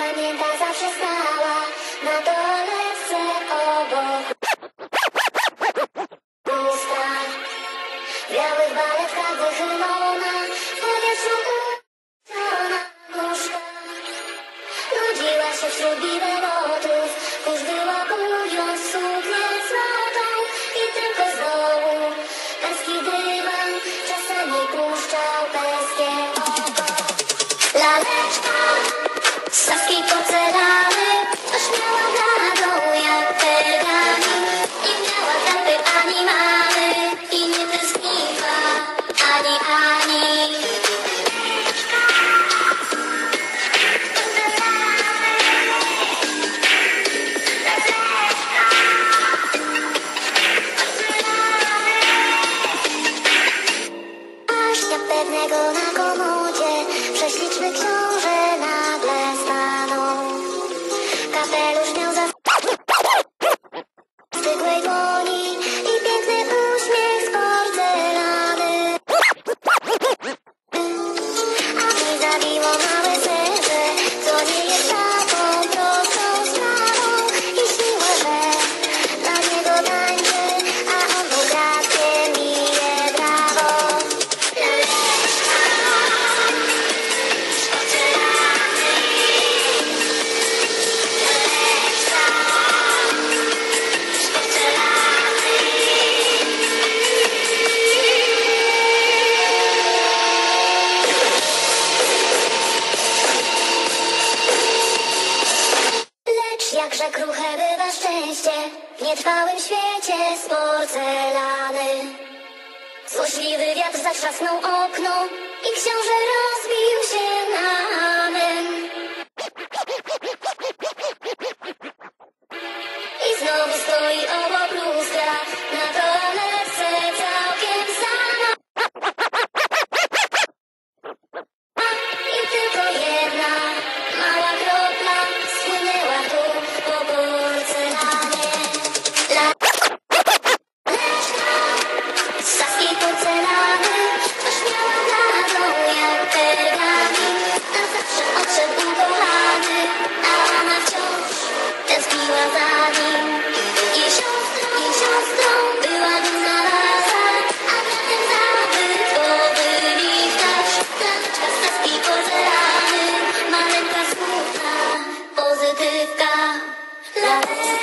pamięta zawsze stała. Na dolewce obok. Pusta. W białych baletkach wychylona W powietrzu uczona nóżka. Nudziła się wśród biberotów Kurz wyłapując suknię złotą. I tylko z dołu Perski dywan Czasami puszczał perskie oko Laleczka fuego. jakże kruche bywa szczęście w nietrwałym świecie z porcelany. Złośliwy wiatr zatrzasnął okno i książę rozbił się na amen. I znowu stoi obok lustra na toaletę. Bye.